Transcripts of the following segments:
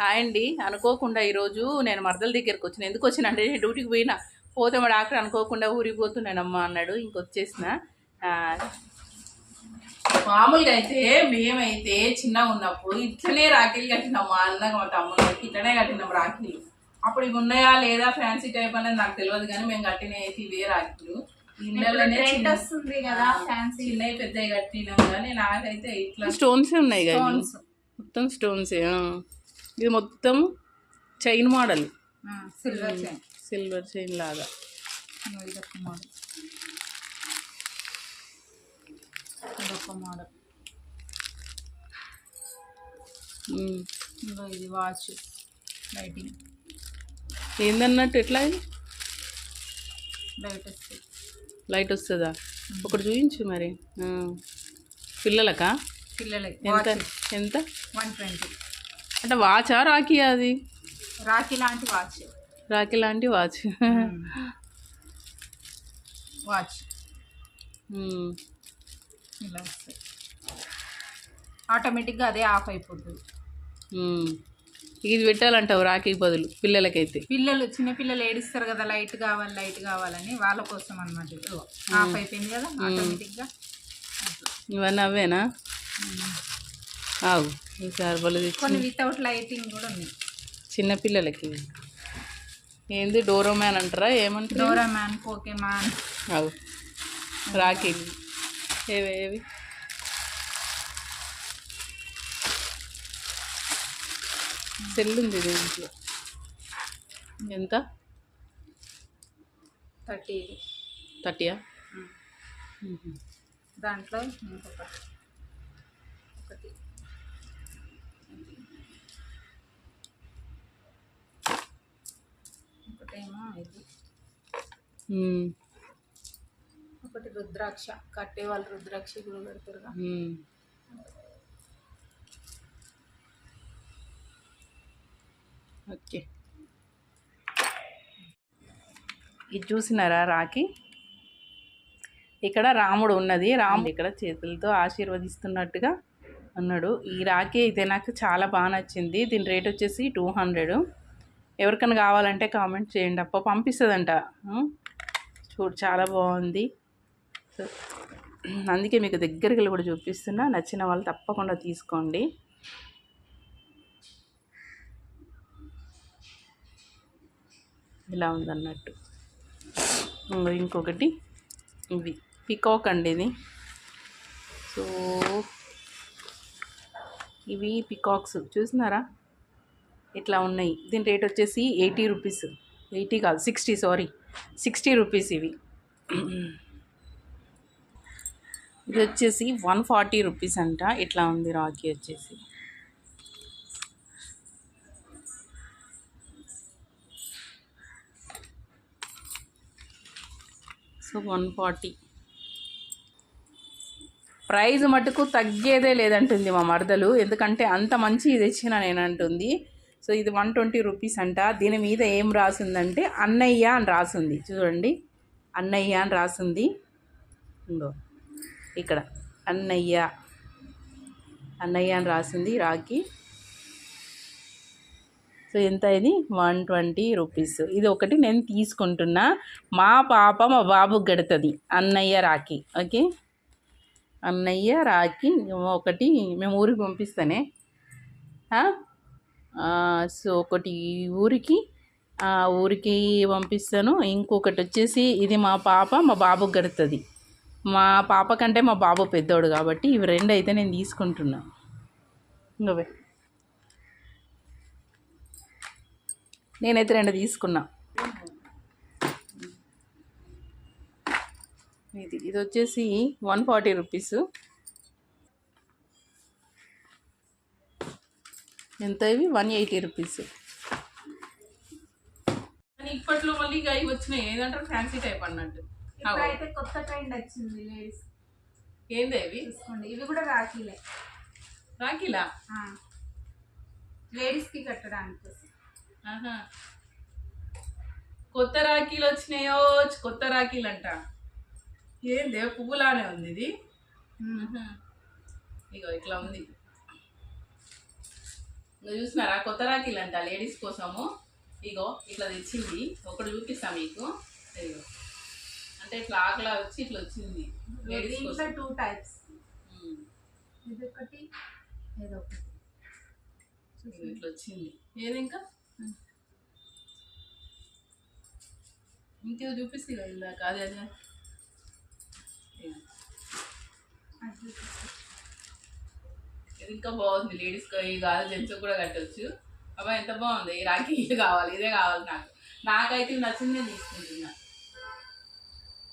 Hi అండి. అనుకోకుండా ఈరోజు నేను మరదల దగ్గరికి వచ్చిన ఎందుకు వచ్చిన అంటే నేను డ్యూటీకి పోయినా. పోతే మా డాక్టర్ అనుకోకుండా ఊరికి పోతున్నానమ్మా అన్నాడు. ఇంకొచ్చేసిన మామూలుగా అయితే మేమైతే చిన్నగా ఉన్నప్పుడు ఇట్లనే రాఖీలు కట్టినాం మా అన్నగా మా తమ్ముళ్ళకి. ఇట్లనే కట్టినాం రాఖీలు. అప్పుడు ఇవి ఉన్నాయా లేదా ఫ్యాన్సీ టైప్ అనేది నాకు తెలియదు కానీ మేము కట్టిన అయితే ఇవే రాఖీలు. వస్తుంది కదా ఫ్యాన్సీ. చిన్నవి పెద్దవి కట్టినాం కానీ నాకైతే ఇట్లా స్టోన్స్ ఉన్నాయి కదా మొత్తం స్టోన్స్ ఇది మొత్తం chain model. Silver chain silver chain లాగా. ఇదొక మోడల్ ఇదొక మోడల్. ఇంకో ఇది వాచ్ లైటింగ్ ఏందన్నట్టు ఎట్లా లైట్ వస్తుంది. లైట్ వస్తుందా? ఒకటి చూపించు మరి. పిల్లలకా? పిల్లలకి ఎంత? ఎంత? వన్ ట్వంటీ అంటే వాచా రాఖీ అది? రాఖీ లాంటి వాచ్ రాఖీ లాంటి వాచ్ వాచ్ ఉమ్. ఇలా వస్తుంది ఆటోమేటిక్గా అదే ఆఫ్ అయిపోతుంది. ఉమ్. ఇది పెట్టాలంటావు రాఖీ బదులు పిల్లలకైతే. పిల్లలు చిన్న పిల్లలు ఏడిస్తారు కదా లైట్ కావాలి లైట్ కావాలని వాళ్ళ కోసం అనమాట ఆఫ్ అయిపోయింది కదా ఆటోమేటిక్గా ఇవన్నీ అవేనా? ఆగు ఈసారి బలు తెచ్చి. కొన్ని వితౌట్ లైటింగ్ కూడా ఉన్నాయి. చిన్నపిల్లలకి ఏంది డోరోమ్యాన్ అంటారా ఏమంటారు? డోరా మ్యాన్ పోకే మ్యాన్ అవు రాఖీ. ఏవి ఏవి? సెల్ ఉంది దీంట్లో ఎంత? థర్టీ. థర్టీయా? దాంట్లో ఇంకొక ఒకటేమో ఇది. ఒకటి రుద్రాక్ష కట్టే వాళ్ళు రుద్రాక్ష కూడా పెడతారుగా ఓకే. ఇది చూసినారా రాఖీ? ఇక్కడ రాముడు ఉన్నది. రాముడు ఇక్కడ చేతులతో ఆశీర్వదిస్తున్నట్టుగా అన్నాడు. ఈ రాఖీ అయితే నాకు చాలా బాగా నచ్చింది. దీని రేట్ వచ్చేసి టూ హండ్రెడ్. ఎవరికైనా కావాలంటే కామెంట్ చేయండి అప్ప పంపిస్తుందంట. చూడు చాలా బాగుంది. అందుకే మీకు దగ్గరికి వెళ్ళి కూడా చూపిస్తున్నా. నచ్చిన వాళ్ళు తప్పకుండా తీసుకోండి. ఇలా ఉందన్నట్టు. ఇంకొకటి. ఇవి పికాక్ అండి ఇది. సో ఇవి పికాక్స్ చూసినారా? ఇట్లా ఉన్నాయి. దీని రేట్ వచ్చేసి ఎయిటీ రూపీస్. ఎయిటీ కాదు సిక్స్టీ సారీ. సిక్స్టీ రూపీస్ ఇవి. ఇది వచ్చేసి వన్ ఫార్టీ రూపీస్ అంట. ఇట్లా ఉంది రాఖీ వచ్చేసి. So one forty. ప్రైజ్ మటుకు తగ్గేదే లేదంటుంది మా మరదలు. ఎందుకంటే అంత మంచి ఇది ఇచ్చిన నేను అంటుంది సో ఇది వన్ ట్వంటీ రూపీస్ అంట. దీని మీద ఏం రాసిందంటే అన్నయ్య అని రాసింది. చూడండి. అన్నయ్య అని రాసింది. ఇంకో ఇక్కడ అన్నయ్య. అన్నయ్య అని రాసింది రాకి సో ఎంత ఇది? One twenty rupees. ఇది ఒకటి నేను తీసుకుంటున్నా. మా పాప మా బాబుకి గడుతుంది. అన్నయ్య రాఖీ. ఓకే? అన్నయ్య రాఖీ ఒకటి మేము ఊరికి పంపిస్తానే. సో ఒకటి ఊరికి ఆ ఊరికి పంపిస్తాను. ఇంకొకటి వచ్చేసి ఇది మా పాప మా బాబుకి గడుతుంది మా పాప కంటే మా బాబు పెద్దోడు కాబట్టి ఇవి రెండు అయితే నేను తీసుకుంటున్నా. ఇంకవే నేనైతే రెండు తీసుకున్నా. ఇది ఇది వచ్చేసి వన్ ఫార్టీ రూపీస్. ఎంత ఇవి? One eighty rupees. ఇప్పట్లో మళ్ళీ ఇక ఇవి వచ్చినాయి. ఏదంటారు? ఫ్యాన్సీ టైప్ అన్నట్టు. ఇప్పుడైతే కొత్త ట్రెండ్ వచ్చింది లేడీస్ ఏంది ఇవి చూసుకోండి. ఇవి కూడా రాఖీలే. రాఖీలా? లేడీస్కి కట్టడానికి. కొత్త రాఖీలు వచ్చినాయో? కొత్త రాఖీలు అంట ఏందే? పువ్వులానే ఉంది ఇది. ఇగో ఇట్లా ఉంది. ఇంకా చూసినారా? కొత్త రాఖీలు అంట లేడీస్ కోసము. ఇగో ఇట్లా తెచ్చింది. ఒకటి చూపిస్తా మీకు. ఇగో అంటే ఇట్లా ఆకలా వచ్చి ఇట్లా వచ్చింది లేడీస్ కోసం. Two types um. ఇది ఒకటి ఇది ఒకటి. ఇగో ఇట్లా వచ్చింది. ఏది ఇంకా? ఇంకేదో చూపిస్తే కదా ఇందాక. అదే. అది. ఇది ఇంకా బాగుంది. లేడీస్ ఈ కాదు జెంట్స్ కూడా కట్టొచ్చు. అబ్బా ఎంత బాగుంది. ఈ రాఖీ ఇది కావాలి ఇదే కావాలి నాకు. నాకైతే ఇది నచ్చింది నేను తీసుకుంటున్నా.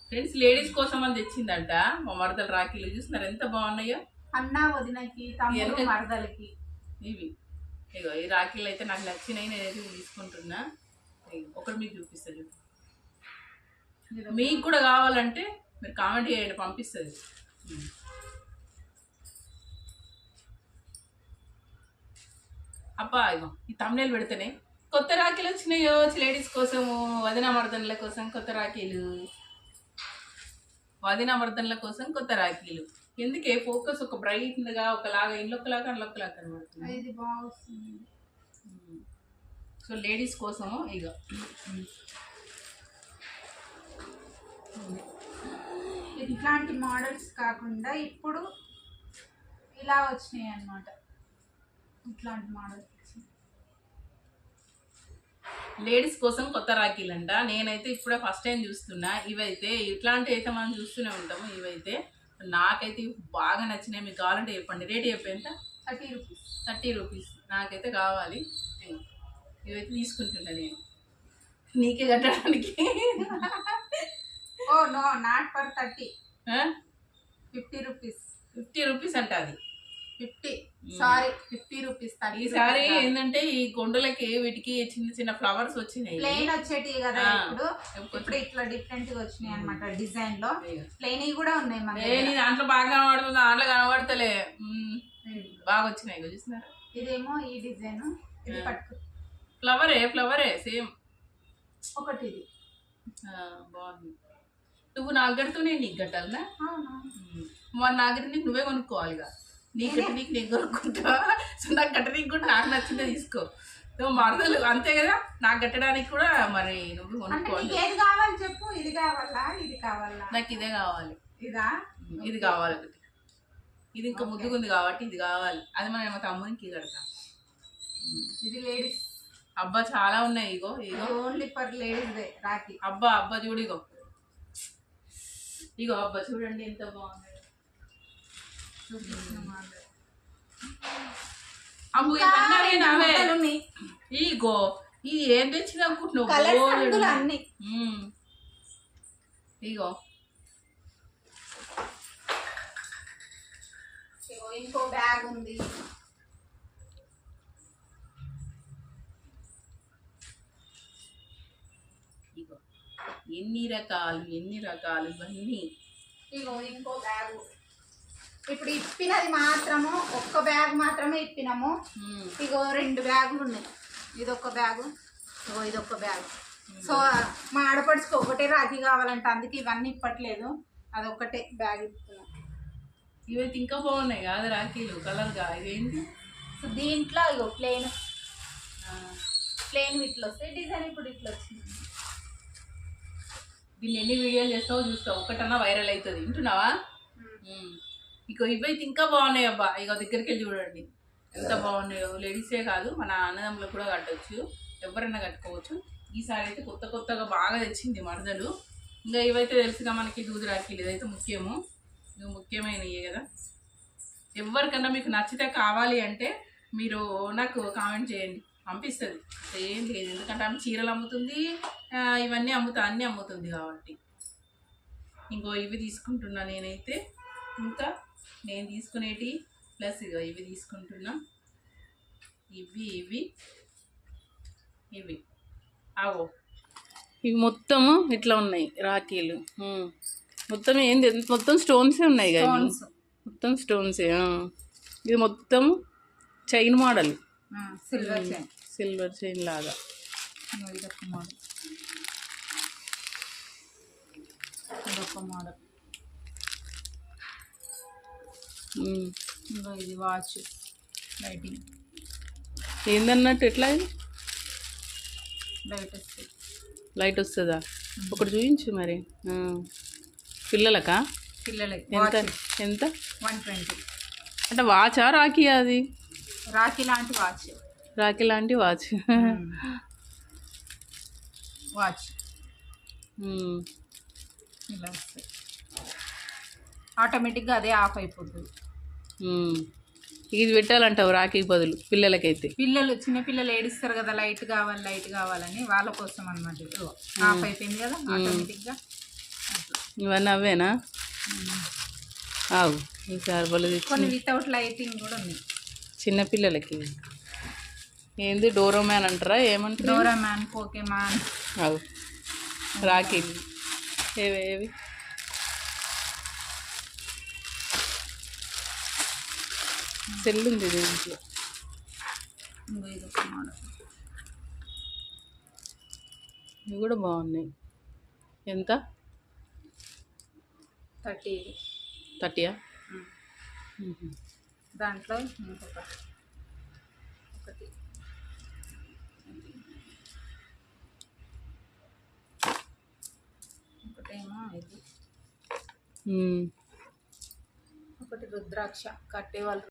ఫ్రెండ్స్ లేడీస్ కోసం అని తెచ్చిందంట మా మరదలు రాఖీలు చూస్తున్నారు ఎంత బాగున్నాయో? అన్న వదినకి తమ్ముడు మరదలకి. ఇవి. ఇగో ఈ రాఖీలు అయితే నాకు నచ్చినాయి. నేనైతే తీసుకుంటున్నా. ఒకటి మీకు చూపిస్తుంది ఇది మీకు కూడా కావాలంటే మీరు కామెంట్ చేయండి పంపిస్తుంది అబ్బా ఇగో ఈ తమ్నేలు పెడితేనే కొత్త రాఖీలు వచ్చినాయో లేడీస్ కోసము వదిన మర్దన్ల కోసం కొత్త రాఖీలు. వదిన మర్దన్ల కోసం కొత్త రాఖీలు. ఎందుకే? ఫోకస్ ఒక బ్రైట్గా ఒకలాగా ఇల్లొకలాగా అల్లొకలాగా కనబడుతుంది. సో లేడీస్ కోసము ఇక ఇట్లాంటి మోడల్స్ కాకుండా ఇప్పుడు ఇలా వచ్చినాయి అన్నమాట ఇట్లాంటి మోడల్స్ లేడీస్ కోసం కొత్త రాఖీలు అంట నేనైతే ఇప్పుడే ఫస్ట్ టైం చూస్తున్నా. ఇవైతే ఇట్లాంటి అయితే మనం చూస్తూనే ఉంటాము. ఇవైతే నాకైతే బాగా నచ్చినాయి. మీకు కావాలంటే చెప్పండి. రేట్ చెప్పి ఎంత? Thirty rupees. Thirty rupees. నాకైతే కావాలి. ఇవైతే తీసుకుంటున్నా నేను. నీకే కట్టడానికి. ఓ no not for thirty. Fifty rupees. Fifty rupees అంట అది. ఫిఫ్టీ. సారీ ఫిఫ్టీ రూపీస్ ఈసారి ఏంటంటే ఈ కొండలకి వీటికి చిన్న చిన్న ఫ్లవర్స్ వచ్చినాయి. ప్లెయిన్ వచ్చేటివి కదా. ఇప్పుడు. ఇప్పుడు ఇట్లా డిఫరెంట్గా వచ్చినాయి అన్నమాట డిజైన్లో. ప్లెయిన్ కూడా ఉన్నాయి మన నీ దాంట్లో బాగా కనబడుతుంది? దాంట్లో కనబడతలే. బాగా వచ్చినాయి ఇగో చూస్తున్నారా ఇదేమో ఈ డిజైన్. ఇది. పట్టుకు ఫ్లవరే ఫ్లవరే సేమ్ ఒకటి ఇది బాగుంది. నువ్వు కడుతూ నేను నీకు కట్టాలనా? అవునా? మరి నా దగ్గర నువ్వే కొనుక్కోవాలిగా. నీ కట్టి నీకు నేను కొనుక్కుంటా. సో నాకు కట్టడానికి కూడా నాకు నచ్చిందే తీసుకో. నువ్వు మరదలు అంతే కదా నాకు కట్టడానికి కూడా మరి నువ్వు కొనుక్కోవాలి. ఏది కావాలి చెప్పు ఇది కావాలా ఇది కావాలా? నాకు ఇదే కావాలి. ఇదా? ఇది కావాలి ఒకటి. ఇది ఇంకా ముద్దుగుంది కాబట్టి ఇది కావాలి. అది మనం మా తమ్మునికి కడతాం. ఇది లేడీస్. అబ్బా చాలా ఉన్నాయి ఇగో ఇగో. Only for ladies rakhi. అబ్బా అబ్బా చూడు ఇగో. ఇగో అబ్బా చూడండి ఎంత బాగుంది. ఇగో ఇది ఏం తెచ్చింది అనుకుంటున్నావు అన్ని. ఇగో. ఇంకో బ్యాగ్ ఉంది. ఇగో ఎన్ని రకాలు ఎన్ని రకాలు ఇవన్నీ. ఇగో ఇంకో బ్యాగ్ ఇప్పుడు ఇప్పినది మాత్రము ఒక్క బ్యాగ్ మాత్రమే ఇప్పినాము. ఇగో రెండు బ్యాగులు ఉన్నాయి. ఇది ఒక బ్యాగు ఇగో ఇది ఒక బ్యాగ్ సో మా ఆడపడుచుకు ఒకటే రాఖీ కావాలంట అందుకే ఇవన్నీ ఇప్పట్లేదు. అదొక్కటే బ్యాగ్ ఇస్తున్నాం ఇవైతే ఇంకా బాగున్నాయి కాదు రాఖీలు కలర్గా ఇదేంటి సో దీంట్లో ఇగో ప్లేన్ ప్లేన్ ఇట్లా వస్తాయి. డిజైన్ ఇప్పుడు ఇట్లా వచ్చింది. దీన్ని ఎన్ని వీడియోలు చేస్తావో చూస్తావు. ఒకటన్నా వైరల్ అవుతుంది. వింటున్నావా? ఇగో ఇవైతే ఇంకా బాగున్నాయి అబ్బా. ఇగో దగ్గరికి వెళ్ళి చూడండి. ఎంత బాగున్నాయో. లేడీసే కాదు మన అన్నదమ్ములకు కూడా కట్టవచ్చు ఎవరైనా కట్టుకోవచ్చు. ఈసారి అయితే కొత్త కొత్తగా బాగా తెచ్చింది మరదలు. ఇంకా ఇవైతే తెలుసుగా మనకి దూది రాఖీలు ఇదైతే ముఖ్యము. ఇవి ముఖ్యమైనవి కదా. ఎవరికన్నా మీకు నచ్చితే కావాలి అంటే మీరు నాకు కామెంట్ చేయండి. పంపిస్తుంది. ఏం లేదు. ఎందుకంటే ఆమె చీరలు అమ్ముతుంది. ఇవన్నీ అమ్ముతా అన్నీ అమ్ముతుంది కాబట్టి. ఇంకో ఇవి తీసుకుంటున్నా నేనైతే. ఇంకా నేను తీసుకునేటి ప్లస్ ఇగో ఇవి తీసుకుంటున్నా. ఇవి ఇవి ఇవి. ఆవో. ఇవి మొత్తము ఇట్లా ఉన్నాయి రాఖీలు. మొత్తం ఏంది? మొత్తం స్టోన్సే ఉన్నాయి కదా మొత్తం స్టోన్సే. ఇది మొత్తం chain model. Silver chain. Silver chain లాగా. మోడల్. మోడల్. ఇంకో ఇది వాచ్ లైటింగ్ ఏందన్నట్టు ఎట్లా? లైట్ వస్తుంది. లైట్ వస్తుందా? ఒకటి చూపించు మరి. పిల్లలకా? పిల్లలకి ఎంత? ఎంత? వన్ ట్వంటీ అంటే వాచా రాఖీ అది? రాఖీ లాంటి వాచ్ రాఖీ లాంటి వాచ్ వాచ్. ఇలా వస్తుంది ఆటోమేటిక్గా అదే ఆఫ్ అయిపోతుంది. ఇది పెట్టాలంటావు రాఖీకి బదులు పిల్లలకైతే. పిల్లలు చిన్న పిల్లలు ఏడిస్తారు కదా లైట్ కావాలి లైట్ కావాలని వాళ్ళ కోసం అనమాట ఆఫ్ అయిపోయింది కదా ఆటోమేటిక్గా. ఇవన్నీ అవేనా ఆవు ఈ సర్బలు తెచ్చి. కొన్ని వితౌట్ లైటింగ్ కూడా ఉన్నాయి. చిన్నపిల్లలకి ఏంది డోరోమ్యాన్ అంటారా ఏమంటారు? డోరా మ్యాన్ పోకే మ్యాన్ అవు రాఖీలు. ఏవి ఏవి? సెల్ ఉంది దీంట్లో ఇంకో ఇది ఒక మోడల్. ఇవి కూడా బాగున్నాయి. ఎంత? థర్టీ. థర్టీయా? దాంట్లో ఇంకొక. ఒకటి. ఒకటేమో ఇది. ఒకటి రుద్రాక్ష. కట్టే వాళ్ళు